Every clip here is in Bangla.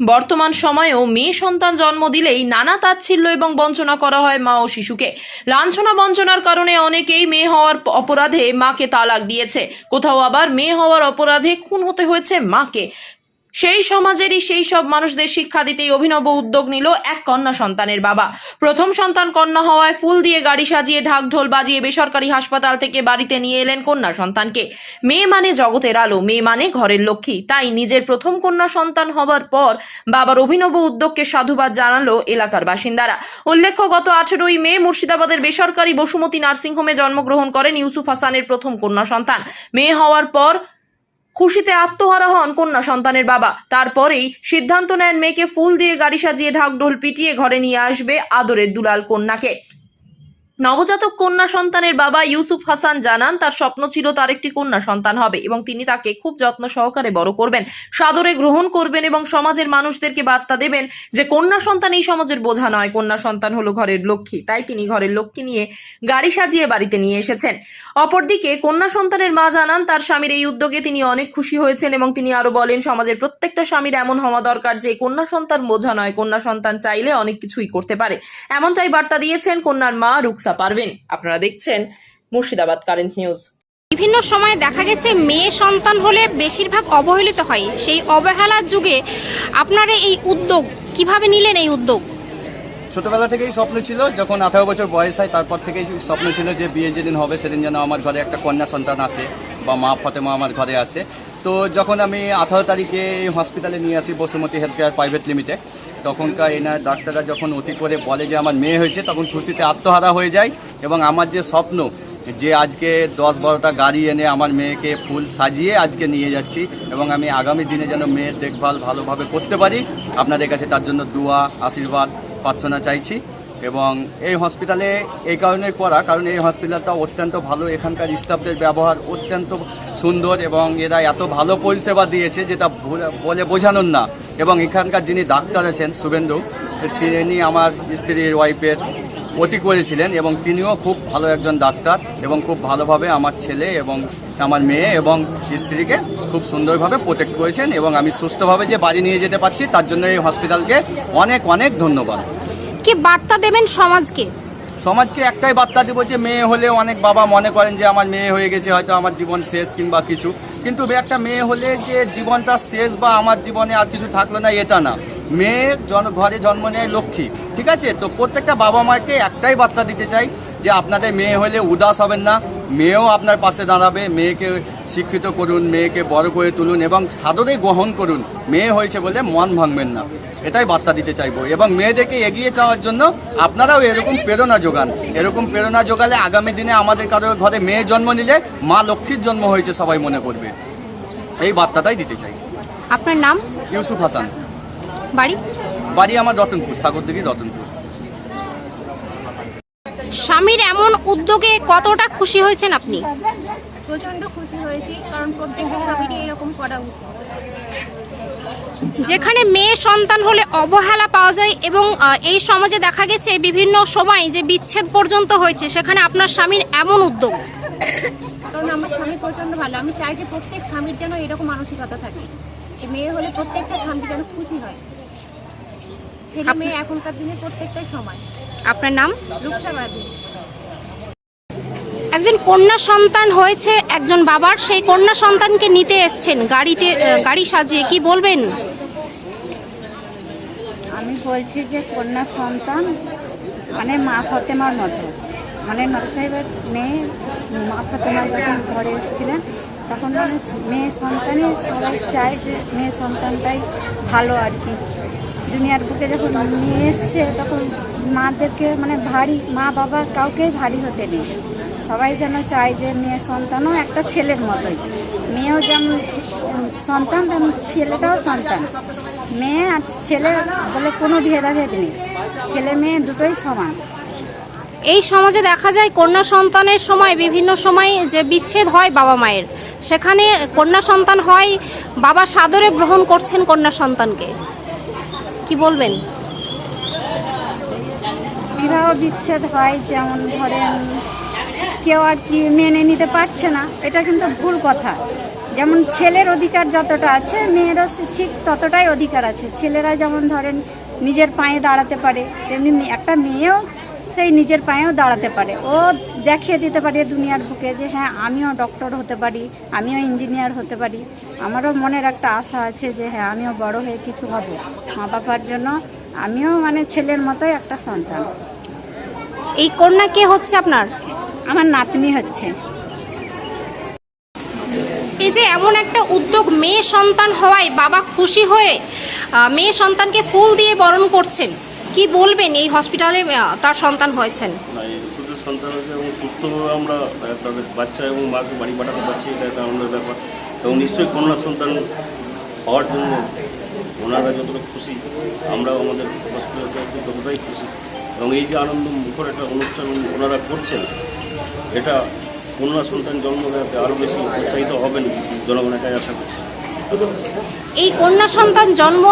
বর্তমান সময়েও মেয়ে সন্তান জন্ম দিলেই নানা তাচ্ছিল্য এবং বঞ্চনা করা হয় মা ও শিশুকে। লাঞ্ছনা বঞ্চনার কারণে অনেকেই মেয়ে হওয়ার অপরাধে মাকে তালাক দিয়েছে। কোথাও আবার মেয়ে হওয়ার অপরাধে খুন হতে হয়েছে মাকে। সেই সমাজেরই সেই সব মানুষদের শিক্ষা দিতেই অভিনব উদ্যোগ নিল এক কন্যা সন্তানের বাবা। প্রথম সন্তান কন্যা হওয়ায় ফুল দিয়ে গাড়ি সাজিয়ে ঢাক ঢোল বাজিয়ে বেসরকারি হাসপাতাল থেকে বাড়িতে নিয়ে এলেন কন্যা সন্তানকে। মেয়ে মানে জগতের আলো, মেয়ে মানে ঘরের লক্ষ্মী। তাই নিজের প্রথম কন্যা সন্তান হবার পর বাবার অভিনব উদ্যোগকে সাধুবাদ জানালো এলাকার বাসিন্দারা। উল্লেখ্য, গত আঠেরোই মে মুর্শিদাবাদের বেসরকারি বসুমতী নার্সিংহোমে জন্মগ্রহণ করেন ইউসুফ হাসানের প্রথম কন্যা সন্তান। মেয়ে হওয়ার পর খুশিতে আত্মহারা হন কন্যা সন্তানের বাবা। তারপরেই সিদ্ধান্ত নেন মেয়েকে ফুল দিয়ে গাড়ি সাজিয়ে ঢাকঢোল পিটিয়ে ঘরে নিয়ে আসবে আদরের দুলাল কন্যাকে। নবজাতক কন্যা সন্তানের বাবা ইউসুফ হাসান জানান, তার স্বপ্ন ছিল তার একটি কন্যা সন্তান হবে এবং তিনি তাকে খুব যত্ন সহকারে বড় করবেন। সাদরে গ্রহণ করবেন এবং সমাজের মানুষদেরকে বার্তা দেবেন যে, কন্যা সন্তান এই সমাজের বোঝা নয়, কন্যা সন্তান হলো ঘরের লক্ষ্মী। তাই তিনি ঘরের লক্ষ্মী নিয়ে গাড়ি সাজিয়ে বাড়িতে নিয়ে এসেছেন। অপরদিকে কন্যা সন্তানের মা জানান, তার স্বামীর এই উদ্যোগে তিনি অনেক খুশি হয়েছেন এবং তিনি আরও বলেন, সমাজের প্রত্যেকটা স্বামীর এমন হওয়া দরকার যে, কন্যা সন্তান বোঝা নয়, কন্যা সন্তান চাইলে অনেক কিছুই করতে পারে। এমনটাই বার্তা দিয়েছেন কন্যার মা রুকসা পারবেন। আপনারা দেখছেন মুর্শিদাবাদ কারেন্ট নিউজ। বিভিন্ন সময়ে দেখা গেছে মেয়ে সন্তান হলে বেশিরভাগ অবহেলিত হয়। সেই অবহেলার যুগে আপনারা এই উদ্যোগ কীভাবে নিলেন এই উদ্যোগ? ছোটবেলা থেকেই স্বপ্ন ছিল যখন আঠারো বছর বয়স হয় তারপর থেকেই স্বপ্ন ছিল যে বিয়ে যেদিন হবে সেদিন যেন আমার ঘরে একটা কন্যা সন্তান আসে বা মা ফতেমা আমার ঘরে আসে। তো যখন আমি আঠারো তারিখে এই হসপিটালে নিয়ে আসি Basumati health care private limited তখনকার এনার ডাক্তাররা যখন অতি করে বলে যে আমার মেয়ে হয়েছে, তখন খুশিতে আত্মহারা হয়ে যায় এবং আমার যে স্বপ্ন যে আজকে দশ বারোটা গাড়ি এনে আমার মেয়েকে ফুল সাজিয়ে আজকে নিয়ে যাচ্ছি এবং আমি আগামী দিনে যেন মেয়ের দেখভাল ভালোভাবে করতে পারি, আপনাদের কাছে তার জন্য দোয়া, আশীর্বাদ, প্রার্থনা চাইছি। এবং এই হসপিটালে এই কারণে করা, কারণ এই হসপিটালটা অত্যন্ত ভালো। এখানকার স্টাফদের ব্যবহার অত্যন্ত সুন্দর এবং এরা এত ভালো পরিষেবা দিয়েছে যেটা বলে বোঝানোর না। এবং এখানকার যিনি ডাক্তার আছেন, শুভেন্দু, তিনি আমার স্ত্রীর ওয়াইফের অতি করেছিলেন এবং তিনিও খুব ভালো একজন ডাক্তার এবং খুব ভালোভাবে আমার ছেলে এবং আমার মেয়ে এবং স্ত্রীকে খুব সুন্দরভাবে প্রোটেক্ট করেছেন এবং আমি সুস্থভাবে যে বাড়ি নিয়ে যেতে পারছি, তার জন্য এই হসপিটালকে অনেক অনেক ধন্যবাদ। কি বার্তা দেবেন সমাজকে? সমাজকে একটাই বার্তা দেবো যে, মেয়ে হলে অনেক বাবা মনে করেন যে, আমার মেয়ে হয়ে গেছে, হয়তো আমার জীবন শেষ কিংবা কিছু। কিন্তু একটা মেয়ে হলে যে জীবনটা শেষ বা আমার জীবনে আর কিছু থাকল না, এটা না। মেয়ে জন, ঘরে জন্ম নেয় লক্ষ্মী, ঠিক আছে? তো প্রত্যেকটা বাবা মাকে একটাই বার্তা দিতে চাই যে, আপনাদের মেয়ে হলে উদাস হবেন না মেয়েও আপনার পাশে দাঁড়াবে মেয়েকে শিক্ষিত করুন মেয়েকে বড় করে তুলুন এবং সাদরে গ্রহণ করুন। মেয়ে হয়েছে বলে মন ভাঙবেন না। এটাই বার্তা দিতে চাইব। এবং মেয়েদেরকে এগিয়ে যাওয়ার জন্য আপনারাও এরকম প্রেরণা যোগান। এরকম প্রেরণা যোগালে আগামী দিনে আমাদের কারোর ঘরে মেয়ে জন্ম নিলে মা লক্ষ্মীর জন্ম হয়েছে সবাই মনে করবে। এই বার্তাটাই দিতে চাই। আপনার নাম? ইউসুফ হাসান। বাড়ি? বাড়ি আমার রতনপুর সাগরদিঘি রতনপুর। স্বামীর এমন উদ্যোগে কতটা খুশি হয়েছেন আপনি? প্রচণ্ড খুশি হয়েছি কারণ প্রত্যেকটা স্বামীরই এরকম করা উচিত। যেখানে মেয়ে সন্তান হলে অবহেলা পাওয়া যায় এবং এই সমাজে দেখা গেছে বিভিন্ন সময় যে বিচ্ছেদ পর্যন্ত হয়েছে সেখানে আপনার স্বামীর এমন উদ্যোগ? কারণ আমার স্বামী প্রচণ্ড ভালো। আমি চাই যে প্রত্যেক স্বামীর যেন এরকম মানসিকতা থাকে যে মেয়ে হলে প্রত্যেকটা স্বামী যেন খুশি হয়। ছেলে মেয়ে এখনকার দিনে প্রত্যেকটাই সমান। আপনার নাম? একজন কন্যা সন্তান হয়েছে একজন বাবার সেই কন্যা সন্তানকে নিতে এসছেন। গাড়িতে গাড়ি সাজিয়ে কি বলবেন? আমি বলছি যে কন্যা সন্তান মানে মা ফতেমার মতো। মানে নবী সাহেবের মেয়ে মা ফতেমা যখন ঘরে এসেছিলেন তখন মানে মেয়ে সন্তানই সবাই চায় যে মেয়ে সন্তানটাই ভালো আর কি। দুনিয়ার বুকে যখন নিয়ে এসছে, তখন মাদেরকে মানে ভারী, মা বাবা কাউকেই ভারী হতে নেই। সবাই যেন চায় যে মেয়ে সন্তানও একটা ছেলের মতোই। মেয়েও যেমন সন্তান, তেমন ছেলেটাও সন্তান। মেয়ে আর ছেলে বলে কোনো ভেদাভেদ নেই। ছেলে মেয়ে দুটোই সমান। এই সমাজে দেখা যায় কন্যা সন্তানের সময় বিভিন্ন সময় যে বিচ্ছেদ হয় বাবা মায়ের। সেখানে কন্যা সন্তান হয়, বাবা সাদরে গ্রহণ করছেন কন্যা সন্তানকে। কি বলবেন? বিবাহ বিচ্ছেদ হয়, যেমন ধরেন কেউ আর কি মেনে নিতে পারছে না, এটা কিন্তু ভুল কথা। যেমন ছেলের অধিকার যতটা আছে, মেয়েরও ঠিক ততটাই অধিকার আছে। ছেলেরা যেমন ধরেন নিজের পায়ে দাঁড়াতে পারে, তেমনি একটা মেয়েও সেই নিজের পায়েও দাঁড়াতে পারে। ও দেখিয়ে দিতে পারে দুনিয়ার বুকে যে হ্যাঁ আমিও ডক্টর হতে পারি আমিও ইঞ্জিনিয়ার হতে পারি। আমারও মনের একটা আশা আছে যে হ্যাঁ আমিও বড় হয়ে কিছু হব। মা বাবার জন্য আমিও মানে ছেলের মতোই একটা সন্তান। এই কন্যা কে হচ্ছে আপনার? আমার নাতনি হচ্ছে। এই যে এমন একটা উদ্যোগ মেয়ে সন্তান হওয়ায় বাবা খুশি হয়ে মেয়ে সন্তানকে ফুল দিয়ে বরণ করছেন। কি বলবেন এই হসপিটালে তার সন্তান হয়েছেন? সন্তান আছে এবং সুস্থভাবে আমরা বাচ্চা এবং মাকে বাড়ি এটা ব্যাপার। এবং নিশ্চয়ই কন্যা সন্তান হওয়ার জন্য ওনারা যতটা খুশি, আমরাও আমাদের ততটাই খুশি। এবং এই যে আনন্দ মুখর একটা অনুষ্ঠান ওনারা করছেন, এটা সন্তান জন্ম দেওয়াতে আরও বেশি উৎসাহিত হবেন জনগণ এটাই আশা করছি। এই কন্যা সন্তান জন্ম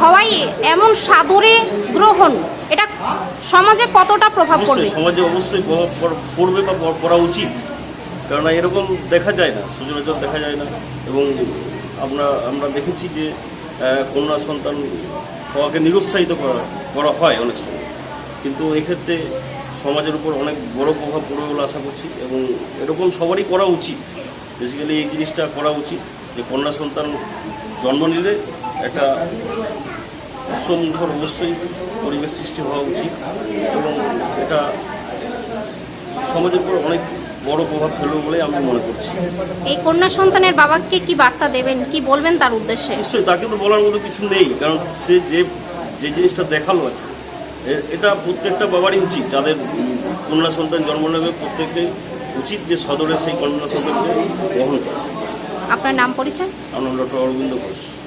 হওয়ায় এমন সাদরে গ্রহণ এটা সমাজে কতটা প্রভাব পড়বে? সমাজে অবশ্যই প্রভাব পড়বে বা পড়- পড়া উচিত। কেননা এরকম দেখা যায় না সচরাচর দেখা যায় না। এবং আমরা আমরা দেখেছি যে কন্যা সন্তান হওয়াকে নিরুৎসাহিত করা করা হয় অনেক সময়। কিন্তু এক্ষেত্রে সমাজের উপর অনেক বড় প্রভাব পড়বে বলে আশা করছি এবং এরকম সবারই করা উচিত। বেসিক্যালি এই জিনিসটা করা উচিত। যে কন্যা সন্তান জন্ম নিলে একটা উৎসমুখর অবশ্যই পরিবেশ সৃষ্টি হওয়া উচিত এবং এটা সমাজের উপর অনেক বড় প্রভাব ফেলবে বলে আমি মনে করছি। এই কন্যা সন্তানের বাবাকে কি বার্তা দেবেন? কি বলবেন তার উদ্দেশ্যে? নিশ্চয়ই তাকে তো বলার মতো কিছু নেই কারণ সে যে যে জিনিসটা দেখাল আছে এটা প্রত্যেকটা বাবারই উচিত যাদের কন্যা সন্তান জন্ম নেবে প্রত্যেকেই উচিত যে সদরে সেই কন্যা সন্তানকে গ্রহণ করা। আপনার নাম পরিচয়? আমার অরবিন্দ ঘোষ।